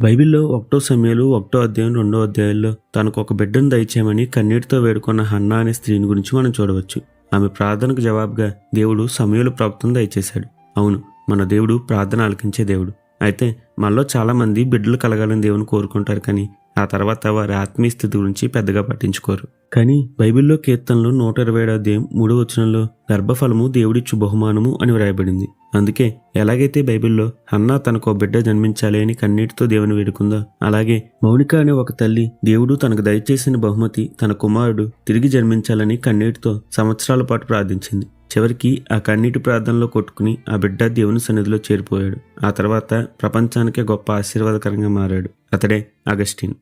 బైబిల్లో ఒకటో సమయాలు ఒకటో అధ్యాయం రెండో అధ్యాయంలో తనకు ఒక బిడ్డను దయచేయమని కన్నీటితో వేడుకున్న హన్నా అనే స్త్రీని గురించి మనం చూడవచ్చు. ఆమె ప్రార్థనకు జవాబుగా దేవుడు సమయంలో ప్రాప్తం దయచేశాడు. అవును మన దేవుడు ప్రార్థన ఆలకించే దేవుడు. అయితే మనలో చాలా మంది బిడ్డలు కలగాలని దేవుని కోరుకుంటారు కానీ ఆ తర్వాత వారి ఆత్మీయ స్థితి గురించి పెద్దగా పట్టించుకోరు. కానీ బైబిల్లో కీర్తనలో నూట ఇరవై ఏడు మూడో వచనంలో గర్భఫలము దేవుడిచ్చు బహుమానము అని వ్రాయబడింది. అందుకే ఎలాగైతే బైబిల్లో అన్నా తనకు ఓ బిడ్డ జన్మించాలి అని కన్నీటితో దేవుని వేడుకుందో అలాగే మౌనిక అనే ఒక తల్లి దేవుడు తనకు దయచేసిన బహుమతి తన కుమారుడు తిరిగి జన్మించాలని కన్నీటితో సంవత్సరాల పాటు ప్రార్థించింది. చివరికి ఆ కన్నీటి ప్రార్థనలో కొట్టుకుని ఆ బిడ్డ దేవుని సన్నిధిలో చేరిపోయాడు. ఆ తర్వాత ప్రపంచానికే గొప్ప ఆశీర్వాదకరంగా మారాడు. అతడే అగస్టిన్.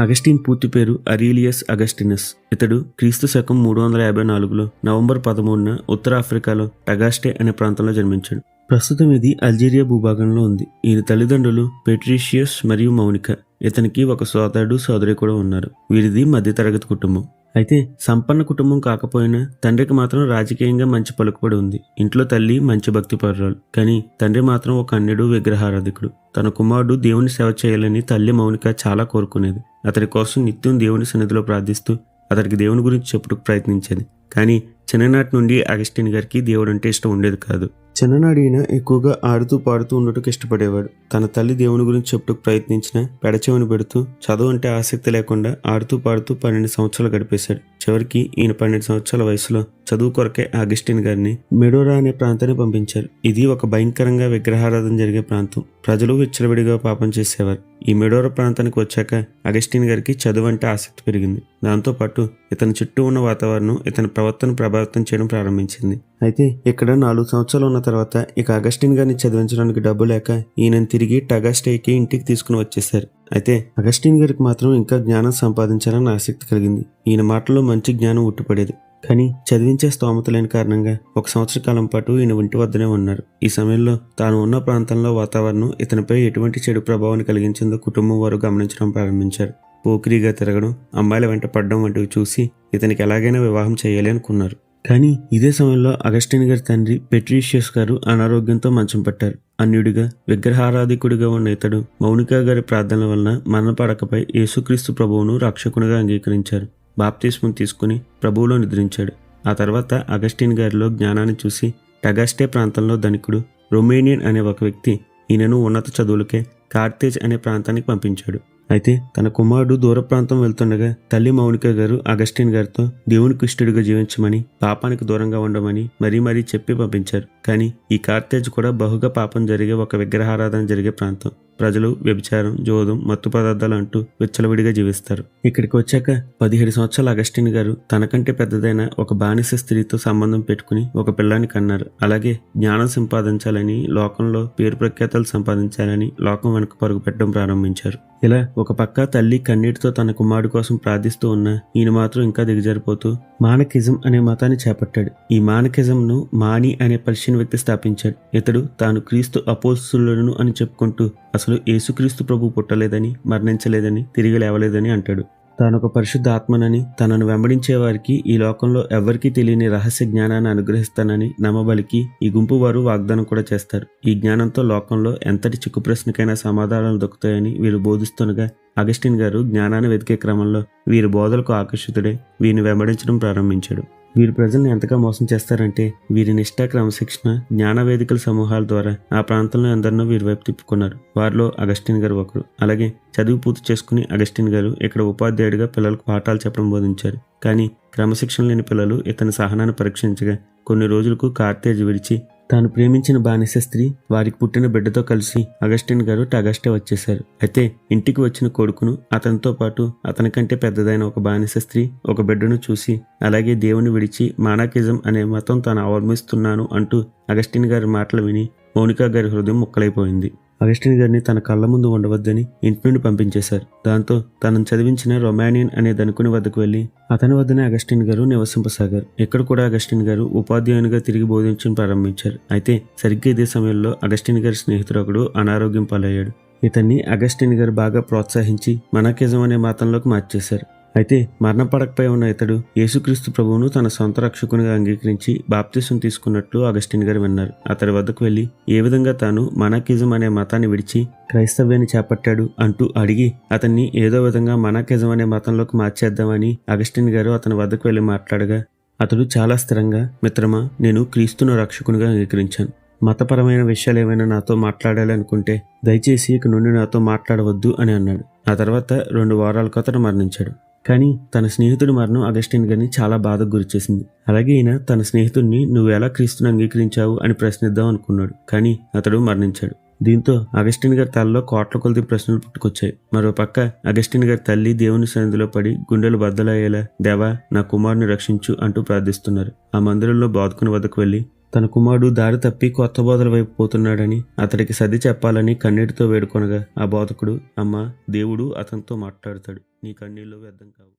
అగస్టిన్ పూర్తి పేరు అరీలియస్ అగస్టినస్. ఇతడు క్రీస్తు శకం మూడు వందల యాభై నాలుగులో నవంబర్ పదమూడున ఉత్తర ఆఫ్రికాలో టగాస్టే అనే ప్రాంతంలో జన్మించాడు. ప్రస్తుతం ఇది అల్జీరియా భూభాగంలో ఉంది. ఈయన తల్లిదండ్రులు పెట్రీషియస్ మరియు మౌనిక. ఇతనికి ఒక సోదరుడు సోదరి కూడా ఉన్నారు. వీరిది మధ్యతరగతి కుటుంబం. అయితే సంపన్న కుటుంబం కాకపోయినా తండ్రికి మాత్రం రాజకీయంగా మంచి పలుకుబడి ఉంది. ఇంట్లో తల్లి మంచి భక్తి పరురాలు. కానీ తండ్రి మాత్రం ఒక అన్యుడు విగ్రహారాధికుడు. తన కుమారుడు దేవుని సేవ చేయాలని తల్లి మౌనిక చాలా కోరుకునేది. అతడి కోసం నిత్యం దేవుని సన్నిధిలో ప్రార్థిస్తూ అతడికి దేవుని గురించి చెప్పుటకు ప్రయత్నించేది. కానీ చిన్ననాటి నుండి అగస్టిన్ గారికి దేవుడు అంటే ఇష్టం ఉండేది కాదు. చిన్ననాడు ఈయన ఎక్కువగా ఆడుతూ పాడుతూ ఉండటకు ఇష్టపడేవాడు తన తల్లి దేవుని గురించి చెప్పుటకు ప్రయత్నించిన పెడచెవిని పెడుతూ చదువు అంటే ఆసక్తి లేకుండా ఆడుతూ పాడుతూ పన్నెండు సంవత్సరాలు గడిపేశాడు. చివరికి ఈయన పన్నెండు సంవత్సరాల వయసులో చదువు కొరకే అగస్టిన్ గారిని మెడోరా అనే ప్రాంతాన్ని పంపించారు. ఇది ఒక భయంకరంగా విగ్రహారాధన జరిగే ప్రాంతం. ప్రజలు విచ్చలవిడిగా పాపం చేసేవారు. ఈ మెడోరా ప్రాంతానికి వచ్చాక అగస్టిన్ గారికి చదువు అంటే ఆసక్తి పెరిగింది. దాంతోపాటు ఇతని చుట్టూ ఉన్న వాతావరణం ఇతని ప్రవర్తన ప్రభావితం చేయడం ప్రారంభించింది. అయితే ఇక్కడ నాలుగు సంవత్సరాలు ఉన్న తర్వాత ఇక అగస్టిన్ గారిని చదివించడానికి డబ్బు లేక ఈయనను తిరిగి టగాస్టేకి ఇంటికి తీసుకుని వచ్చేశారు. అయితే అగస్టిన్ గారికి మాత్రం ఇంకా జ్ఞానం సంపాదించాలని ఆసక్తి కలిగింది. ఈయన మాటల్లో మంచి జ్ఞానం ఉట్టిపడేది. కానీ చదివించే స్తోమత లేని కారణంగా ఒక సంవత్సర కాలం పాటు ఈయన ఇంటి వద్దనే ఉన్నారు. ఈ సమయంలో తాను ఉన్న ప్రాంతంలో వాతావరణం ఇతనిపై ఎటువంటి చెడు ప్రభావాన్ని కలిగించిందో కుటుంబం వారు గమనించడం ప్రారంభించారు. పోకిరిగా తిరగడం అమ్మాయిల వెంట పడడం వంటివి చూసి ఇతనికి ఎలాగైనా వివాహం చేయాలి అనుకున్నారు. కానీ ఇదే సమయంలో అగస్టిన్ గారి తండ్రి పెట్రీషియస్ గారు అనారోగ్యంతో మంచం పట్టారు. అన్యుడిగా విగ్రహారాధికుడిగా ఉన్న ఇతడు మౌనిక గారి ప్రార్థనల వలన మరణపడకపై యేసుక్రీస్తు ప్రభువును రక్షకునిగా అంగీకరించారు. బాప్తిస్మం తీసుకుని ప్రభువులో నిద్రించాడు. ఆ తర్వాత అగస్టిన్ గారిలో జ్ఞానాన్ని చూసి టగాస్టే ప్రాంతంలో ధనికుడు రొమేనియన్ అనే ఒక వ్యక్తి ఈయనను ఉన్నత చదువులకే కార్తేజ్ అనే ప్రాంతానికి పంపించాడు. అయితే తన కుమారుడు దూర ప్రాంతం వెళ్తుండగా తల్లి మౌనిక గారు అగస్టిన్ గారితో దేవునికి ఇష్టడిగా జీవించమని పాపానికి దూరంగా ఉండమని మరీ మరీ చెప్పి పంపించారు. కానీ ఈ కార్తేజ్ కూడా బహుగా పాపం జరిగే ఒక విగ్రహారాధన జరిగే ప్రాంతం. ప్రజలు వ్యభిచారం జోదం మత్తు పదార్థాలు అంటూ విచ్చలవిడిగా జీవిస్తారు. ఇక్కడికి వచ్చాక పదిహేడు సంవత్సరాల అగస్టిన్ గారు తనకంటే పెద్దదైన ఒక బానిస స్త్రీతో సంబంధం పెట్టుకుని ఒక పిల్లాన్ని కన్నారు. అలాగే జ్ఞానం సంపాదించాలని లోకంలో పేరు ప్రఖ్యాతలు సంపాదించాలని లోకం వెనక పరుగు పెట్టడం ప్రారంభించారు. ఇలా ఒక పక్క తల్లి కన్నీటితో తన కుమారుడు కోసం ప్రార్థిస్తూ ఉన్న ఈయన మాత్రం ఇంకా దిగజారిపోతూ మానకిజం అనే మతాన్ని చేపట్టాడు. ఈ మానకిజంను మాని అనే పర్షియన్ వ్యక్తి స్థాపించాడు. ఇతడు తాను క్రీస్తు అపోస్తులను అని చెప్పుకుంటూ అసలు యేసుక్రీస్తు ప్రభు పుట్టలేదని మరణించలేదని తిరిగి లేవలేదని అంటాడు. తానొక ఒక పరిశుద్ధ ఆత్మనని తనను వెంబడించే వారికి ఈ లోకంలో ఎవ్వరికీ తెలియని రహస్య జ్ఞానాన్ని అనుగ్రహిస్తానని నమ్మబలికి ఈ గుంపు వారు వాగ్దానం కూడా చేస్తారు. ఈ జ్ఞానంతో లోకంలో ఎంతటి చిక్కు ప్రశ్నకైనా సమాధానాలు దొరుకుతాయని వీరు బోధిస్తుండగా అగస్టిన్ గారు జ్ఞానాన్ని వెతికే క్రమంలో వీరి బోధలకు ఆకర్షితుడై వీరిని వెంబడించడం ప్రారంభించాడు. వీరు ప్రజల్ని ఎంతగా మోసం చేస్తారంటే వీరి నిష్ఠా క్రమశిక్షణ జ్ఞాన వేదికల సమూహాల ద్వారా ఆ ప్రాంతంలో ఎందరినో వీరి వైపు తిప్పుకున్నారు. వారిలో అగస్టిన్ గారు ఒకరు. అలాగే చదువు పూర్తి చేసుకుని అగస్టిన్ గారు ఇక్కడ ఉపాధ్యాయుడిగా పిల్లలకు పాఠాలు చెప్పడం బోధించారు. కానీ క్రమశిక్షణ లేని పిల్లలు ఇతని సహనాన్ని పరీక్షించగా కొన్ని రోజులకు కార్తేజ్ విడిచి తాను ప్రేమించిన బానిస స్త్రీ వారికి పుట్టిన బిడ్డతో కలిసి అగస్టిన్ గారు టగస్టే వచ్చేశారు. అయితే ఇంటికి వచ్చిన కొడుకును అతనితో పాటు అతనికంటే పెద్దదైన ఒక బానిస స్త్రీ ఒక బిడ్డను చూసి అలాగే దేవుని విడిచి మానాకిజం అనే మతం తాను అవలంబిస్తున్నాను అంటూ అగస్టిన్ గారి మాటలు విని మౌనికా గారి హృదయం ముక్కలైపోయింది. అగస్టిన్ గారిని తన కళ్ళ ముందు ఉండవద్దని ఇంటి నుండి పంపించేశారు. దాంతో తనను చదివించిన రొమానియన్ అనే ధనుకుని వద్దకు వెళ్ళి అతని వద్దనే అగస్టిన్ గారు నివసింపసాగారు. ఇక్కడ కూడా అగస్టిన్ గారు ఉపాధ్యాయునిగా తిరిగి బోధించడం ప్రారంభించారు. అయితే సరిగ్గా ఇదే సమయంలో అగస్టిన్ గారి స్నేహితుడు ఒకడు అనారోగ్యం పాలయ్యాడు. ఇతన్ని అగస్టిన్ గారు బాగా ప్రోత్సహించి మనకిజం అనే మతంలోకి మార్చేశారు. అయితే మరణపడకపై ఉన్న ఇతడు యేసుక్రీస్తు ప్రభువును తన సొంత రక్షకునిగా అంగీకరించి బాప్తిసం తీసుకున్నట్లు అగస్టిన్ గారు విన్నారు. అతడి వద్దకు వెళ్ళి ఏ విధంగా తాను మనాకిజం అనే మతాన్ని విడిచి క్రైస్తవ్యాన్ని చేపట్టాడు అంటూ అడిగి అతన్ని ఏదో విధంగా మనాకిజం అనే మతంలోకి మార్చేద్దామని అగస్టిన్ గారు అతని వద్దకు వెళ్ళి మాట్లాడగా అతడు చాలా స్థిరంగా మిత్రమా నేను క్రీస్తును రక్షకునిగా అంగీకరించాను. మతపరమైన విషయాలు ఏమైనా నాతో మాట్లాడాలి అనుకుంటే దయచేసి ఇక నుండి నాతో మాట్లాడవద్దు అని అన్నాడు. ఆ తర్వాత రెండు వారాలకు అతను మరణించాడు. కానీ తన స్నేహితుడి మరణం అగస్టిన్ గారిని చాలా బాధకు గురిచేసింది. అలాగే ఈయన తన స్నేహితుడిని నువ్వు ఎలా క్రీస్తుని అంగీకరించావు? అని ప్రశ్నిద్దాం అనుకున్నాడు. కానీ అతడు మరణించాడు. దీంతో అగస్టిన్ గారి తలలో కోట్ల కొలది ప్రశ్నలు పుట్టుకొచ్చాయి. మరో పక్క అగస్టిన్ గారి తల్లి దేవుని సన్నిధిలో పడి గుండెలు బద్దలయ్యేలా దేవా నా కుమారుని రక్షించు అంటూ ప్రార్థిస్తున్నారు. ఆ మందిరంలో బాధకుని వద్దకు వెళ్ళి తన కుమారుడు దారి తప్పి కొత్త బోధల వైపు పోతున్నాడని అతడికి సర్ది చెప్పాలని కన్నీటితో వేడుకొనగా ఆ బోధకుడు అమ్మ దేవుడు అతనితో మాట్లాడతాడు. నీ కన్నీళ్ళు వ్యర్థం కావు.